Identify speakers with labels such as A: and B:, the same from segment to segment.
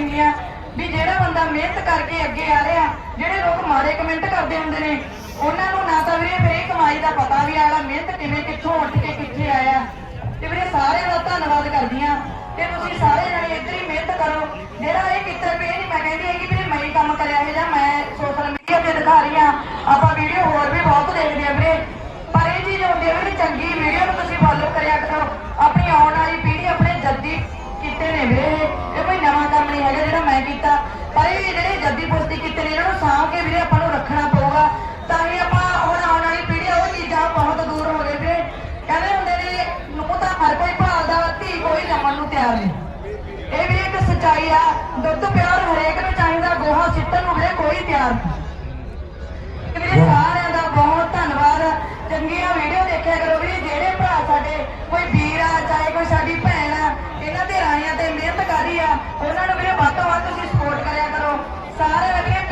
A: ਕਰਦੀ ਆ ਵੀ ਜਿਹੜਾ ਬੰਦਾ ਮਿਹਨਤ ਕਰਕੇ ਅੱਗੇ ਆ ਰਿਹਾ, ਜਿਹੜੇ ਲੋਕ ਮਾੜੇ ਕਮੈਂਟ ਕਰਦੇ ਹੁੰਦੇ ਨੇ, ਉਹਨਾਂ ਨੂੰ ਨਾ ਤਾਂ ਵੀਰੇ ਫਿਰ ਕਮਾਈ ਦਾ ਪਤਾ ਵੀ ਆਲਾ ਮਿਹਨਤ ਕਿਵੇਂ, ਕਿੱਥੋਂ ਉੱਠ ਕੇ ਕਿੱਥੇ ਆਇਆ। ਤੇ ਵੀਰੇ ਸਾਰਿਆਂ ਦਾ ਧੰਨਵਾਦ ਕਰਦੀ ਆ। ਤੇ ਤੁਸੀਂ ਸਾਰੇ ਜਣੇ ਇੱਧਰ ਹੀ ਮਿਹਨਤ ਕਰੋ। ਜਿਹੜਾ ਇਹ ਕਿੱਥੇ ਪਏ ਨਹੀਂ ਮੈਂ ਕਹਿੰਦੀ ਹੈਗੀ ਵੀਰੇ ਮੈਂ ਕੰਮ ਕਰਿਆ ਹੈ ਜਾਂ ਮੈਂ ਸੋਸ਼ਲ ਮੀਡੀਆ ਤੇ ਦਿਖਾ ਰਹੀ ਆ। ਆਪਾਂ ਵੀਡੀਓ ਹੋਰ ਵੀ ਬਹੁਤ ਦੇਖਦੇ ਆ ਵੀਰੇ। ਪਰ ਇਹ ਚੀਜ਼ ਹੁੰਦੀ ਹੈ ਵੀ ਚੰਗੀ ਵੀਡੀਓ ਨੂੰ ਤੁਸੀਂ ਫੋਲੋ ਕਰਿਆ ਕਰੋ। ਆਪਣੀ ਆਉਣ ਵਾਲੀ ਪੀੜ੍ਹੀ ਆਪਣੇ ਜੱਦੀ ਕੀਤੇ ਨੇ ਵੀਰੇ। ਸੱਚਾਈ ਆ ਦੁੱਧ ਪਿਆਰ ਹਰੇਕ ਨੂੰ ਚਾਹੀਦਾ, ਗੋਹਾ ਸਿੱਟਣ ਨੂੰ ਵੀਰੇ ਕੋਈ ਤਿਆਰ ਵੀਰੇ ਸਾਰਿਆਂ ਦਾ ਬਹੁਤ ਧੰਨਵਾਦ। ਚੰਗੀਆਂ ਵੀਡੀਓ ਦੇਖਿਆ ਕਰੋ ਵੀਰੇ, ਜਿਹੜੇ ਭਰਾ ਸਾਡੇ, ਕੋਈ ਵੀਰ ਆ, ਚਾਹੇ ਕੋਈ ਸਾਡੀ ਭੈਣ ਆ, ਇਹਨਾਂ ਦੇ ਰਾਈਆਂ ਤੇ ਮਿਹਨਤ ਕਰ ਆ, ਉਹਨਾਂ ਨੂੰ ਵੀਰੇ ਵੱਧ ਤੋਂ ਵੱਧ ਤੁਸੀਂ ਸਪੋਰਟ ਕਰਿਆ ਕਰੋ। ਸਾਰੇ ਵੀਰੇ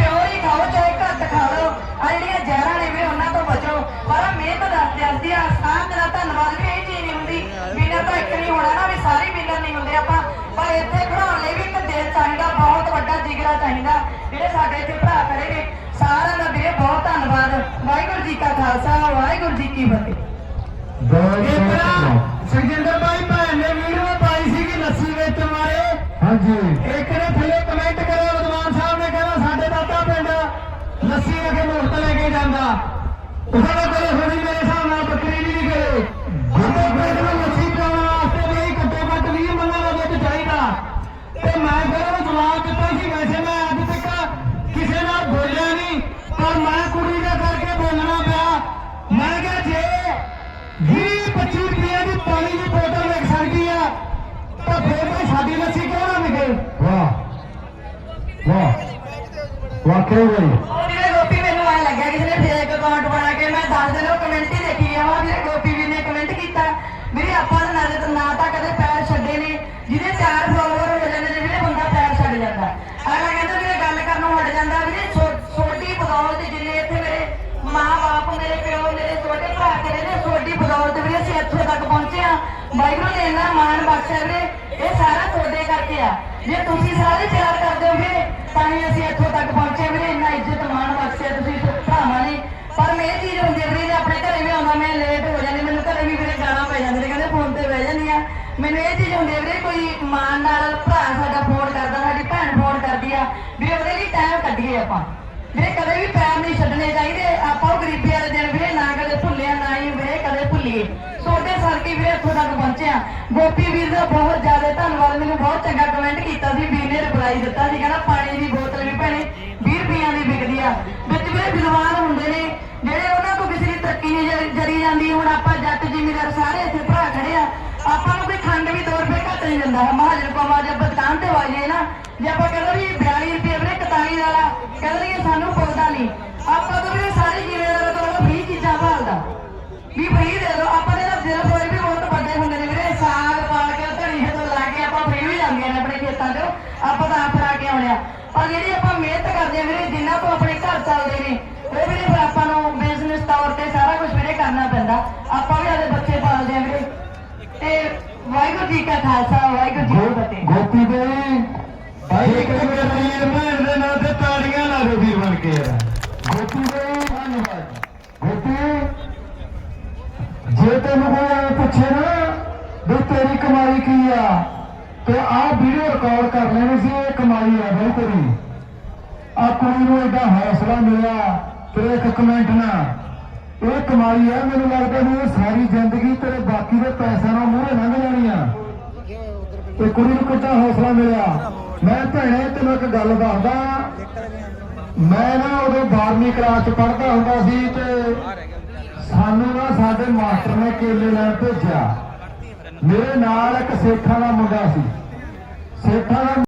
A: ਚਾਹੀਦਾ। ਜਿਹੜੇ ਸਾਡੇ ਇੱਥੇ ਭਰਾ ਖੜੇ ਨੇ ਸਾਰਿਆਂ ਦਾ ਵੀਰੇ ਬਹੁਤ ਧੰਨਵਾਦ। ਵਾਹਿਗੁਰੂ ਜੀ ਕਾ ਖਾਲਸਾ ਵਾਹਿਗੁਰੂ ਜੀ ਕੀ ਫਤਿਹ।
B: ਸੁਖਜਿੰਦਰ ਭਾਈ ਭੈਣ ਨੇ ਵੀਡੀਓ ਪਾਈ ਸੀ ਕਿ ਲੱਸੀ ਵੇਚਣ ਵਾਲੇ।
C: ਹਾਂਜੀ।
B: ਇੱਕ ਨੇ ਥੱਲੇ ਕਮੈਂਟ ਕਰਿਆ ਵਿਦਵਾਨ ਸਾਹਿਬ ਨੇ ਕਹਿੰਦਾ ਸਾਡੇ ਦਾਤਾ ਪਿੰਡ ਲੱਸੀ ਅਗੇ ਮੁਫਤ ਲੈ ਕੇ ਜਾਂਦਾ। ਉਹਦਾ ਤਾਂ ਕਦੇ ਮੈਂ ਕੁੜੀ ਦਾ ਕਰਕੇ ਬੋਲਣਾ ਪਿਆ। ਮੈਂ ਕਿਹਾ ਜੇ 20 25 ਰੁਪਏ ਦੀ ਪਾਣੀ ਦੀ ਬੋਤਲ ਵਿਕ ਸਕਦੀ ਆ ਤਾਂ ਫਿਰ ਭਾਈ ਸਾਡੀ ਲੱਸੀ ਕਿਉਂ ਨਾ ਵਿਕੇ?
C: ਵਾਹ। ਵਾਹ। ਵਾਕਈ ਬਈ।
A: ਉਹ ਵੀਰੇ ਗੋਪੀ ਮੈਨੂੰ ਐ ਲੱਗਿਆ ਕਿਸੇ ਨੇ ਫੇਕ ਅਕਾਊਂਟ ਬਣਾ ਕੇ ਮੈਂ ਦੱਸ ਦਿਨ ਉਹ ਕਮੈਂਟ ਹੀ ਦੇਖੀ ਜਾਵਾਂ ਵੀਰੇ ਗੋਪੀ ਵੀਰ ਨੇ ਕਮੈਂਟ ਕੀਤਾ। ਵੀਰੇ ਆਪਾਂ ਨੇ ਨਾ ਤਾਂ- ਨਾ ਤਾਂ ਕਦੇ ਪੈਰ ਛੱਡੇ ਨੇ। ਜਿਹਦੇ ਬਾਈਬਲ ਨੇ ਇੰਨਾ ਮਾਣ ਬਖਸ਼ਿਆ ਵੀਰੇ, ਇਹ ਸਾਰਾ ਤੁਹਾਡੇ ਕਰਕੇ ਆ। ਜੇ ਤੁਸੀਂ ਸਾਰੇ ਪਿਆਰ ਕਰਦੇ ਹੋ ਤਾਂ ਹੀ ਅਸੀਂ ਇੱਥੋਂ ਤੱਕ ਪਹੁੰਚੇ ਵੀਰੇ, ਇੰਨਾ ਇੱਜ਼ਤ, ਮਾਣ ਬਖਸ਼ਿਆ ਤੁਸੀਂ ਭਰਾਵਾਂ ਨੇ ਪਰ ਮੈਂ ਇਹ ਚੀਜ਼ ਹੁੰਦੀ ਵੀਰੇ ਆਪਣੇ ਘਰੇ ਵੀ ਆਉਂਦਾ, ਮੈਂ ਲੇਟ ਹੋ ਜਾਂਦੀ, ਮੈਨੂੰ ਘਰੇ ਵੀ ਵੀਰੇ ਗਾਲਾਂ ਪੈ ਜਾਂਦੇ ਨੇ ਕਹਿੰਦੇ ਫੋਨ ਤੇ ਬਹਿ ਜਾਂਦੀ ਆ। ਮੈਨੂੰ ਇਹ ਚੀਜ਼ ਹੁੰਦੀ ਵੀਰੇ, ਕੋਈ ਮਾਣ ਨਾਲ ਭਰਾ ਸਾਡਾ ਫੋਨ ਕਰਦਾ, ਸਾਡੀ ਭੈਣ ਫੋਨ ਕਰਦੀ ਆ, ਵੀ ਉਹਦੇ ਲਈ ਟਾਈਮ ਕੱਢੀਏ ਆਪਾਂ। ਵੀਰੇ, ਕਦੇ ਵੀ ਪੈਰ ਨਹੀਂ ਛੱਡਣੇ ਚਾਹੀਦੇ, ਆਪਾਂ ਉਹ ਗਰੀਬੀ ਵਾਲੇ ਦਿਨ ਵੀਰੇ, ਨਾ ਕਦੇ ਭੁੱਲਿਆ ਨਾ ਹੀ ਵੀਰੇ, ਕਦੇ ਭੁੱਲੀਏ। ਛੋਟੇ ਸਰਕੀ ਇੱਥੋਂ ਤੱਕ ਪਹੁੰਚਿਆ। ਗੋਪੀ ਵੀਰ ਦਾ ਬਹੁਤ ਜ਼ਿਆਦਾ ਧੰਨਵਾਦ, ਮੈਨੂੰ ਬਹੁਤ ਚੰਗਾ ਕਮੈਂਟ ਕੀਤਾ ਸੀ, ਵੀਰ ਨੇ ਰਿਪਲਾਈ ਦਿੱਤਾ ਸੀ, ਕਹਿੰਦਾ ਪਾਣੀ ਦੀ ਬੋਤਲ ਵੀ ਭੈਣੇ 20 ਰੁਪਈਆਂ ਦੀ ਵਿਕਦੀ ਆ। ਵਿੱਚ ਵੀਰੇ ਵਿਦਵਾਨ ਹੁੰਦੇ ਨੇ, ਜਿਹੜੇ ਉਹਨਾਂ ਤੋਂ ਕਿਸੇ ਦੀ ਤਰੱਕੀ ਨਹੀਂ ਜਰੀ- ਜਾਂਦੀ, ਹੁਣ ਆਪਾਂ ਜੱਟ ਜ਼ਿਮੀਦਾਰ ਸਾਰੇ ਇੱਥੇ ਭਰਾ ਖੜੇ ਆ, ਆਪਾਂ ਨੂੰ ਕੋਈ ਖੰਡ ਵੀ 2 ਰੁਪਏ ਘੱਟ ਨਹੀਂ ਦਿੰਦਾ। ਮਹਾਜਨ ਕੋਮਾ ਜਦ ਦੁਕਾਨ ਤੇ ਵਾਜੇ ਨਾ। ਜੇ ਆਪਾਂ ਕਹਿੰਦਾ ਵੀ 42 ਰੁਪਏ ਵੀਰੇ 41 ਵਾਲਾ ਕਹਿੰਦਾ ਨੇ ਸਾਨੂੰ ਪੁੱਛਦਾ ਨਹੀਂ। ਆਪਾਂ ਤੋਂ ਵੀਰੇ ਸਾਰੇ ਜ਼ਿਮੀਦਾਰਾਂ ਤੋਂ ਫ੍ਰੀ ਚੀਜ਼ਾਂ ਭਾਲਦਾ। ਵੀ ਫ੍ਰੀ ਆਪਾਂ ਤਾਂ ਆਪ ਫਰਾ ਕੇ ਆਉਣੇ ਪਰ ਜਿਹੜੀ ਆਪਾਂ ਮਿਹਨਤ ਕਰਦੇ ਆ ਵੀਰੇ, ਜਿੰਨਾ ਤੋਂ ਆਪਣੇ ਘਰ ਚੱਲਦੇ ਨੇ, ਉਹ ਵੀਰੇ ਫਿਰ ਆਪਾਂ ਨੂੰ ਬਿਜ਼ਨਸ ਤੌਰ ਤੇ ਸਾਰਾ ਕੁਝ ਵੀਰੇ ਕਰਨਾ ਪੈਂਦਾ। ਆਪਾਂ ਵੀ ਆਦੇ ਬੱਚੇ ਪਾਲਦੇ ਆ ਵੀਰੇ। ਤੇ ਵਾਹਿਗੁਰੂ ਜੀ ਕਾ ਖਾਲਸਾ, ਵਾਹਿਗੁਰੂ ਜੀ ਕੀ ਫਤਿਹ।
C: ਗੋਪੀ ਬਈ ਭਾਈ
B: ਇੱਕ ਵੀਰ ਭੈਣ ਦੇ ਨਾਂ ਤੇ ਤਾੜੀਆਂ ਲਾ ਦਿਓ ਵੀਰ ਬਣ ਕੇ ਯਾਰ।
C: ਗੋਪੀ ਬਈ ਧੰਨਵਾਦ। ਗੋਪੀ, ਜੇ ਤੈਨੂੰ ਕੋਈ ਪੁੱਛੇ ਨਾ ਵੀ ਤੇਰੀ ਕਮਾਈ ਕੀ ਆ ਤੇ ਆਹ ਵੀਡੀਓ ਰਿਕਾਰਡ ਕਰ ਲੈਣੀ ਸੀ, ਇਹ ਕਮਾਈ ਆ ਬਈ ਤੇਰੀ ਆ ਕੁੜੀ ਨੂੰ ਏਡਾ ਹੌਸਲਾ ਮਿਲਿਆ, ਤੇਰੇ ਇੱਕ ਕਮੈਂਟ ਨਾਲ। ਇਹ ਕਮਾਈ ਆ, ਮੈਨੂੰ ਲੱਗਦਾ ਵੀ ਇਹ ਸਾਰੀ ਜ਼ਿੰਦਗੀ ਤੇਰੇ ਬਾਕੀ ਦੇ ਪੈਸਿਆਂ ਨਾਲ ਮੂਹਰੇ ਲੰਘ ਜਾਣੀ ਆ ਤੇ ਕੁੜੀ ਨੂੰ ਕਿੱਡਾ ਹੌਸਲਾ ਮਿਲਿਆ। ਮੈਂ ਭੈਣੇ, ਤੈਨੂੰ ਇੱਕ ਗੱਲ ਦੱਸਦਾ। ਮੈਂ ਨਾ ਉਦੋਂ 12ਵੀਂ ਕਲਾਸ ਚ ਪੜ੍ਹਦਾ ਹੁੰਦਾ ਸੀ ਤੇ ਸਾਨੂੰ ਨਾ ਸਾਡੇ ਮਾਸਟਰ ਨੇ ਕੇਲੇ ਲੈਣ ਭੇਜਿਆ। ਮੇਰੇ ਨਾਲ ਇੱਕ ਸੇਖਾਂ ਦਾ ਮੁੰਡਾ ਸੀ। ਸੇਖਾਂ ਦਾ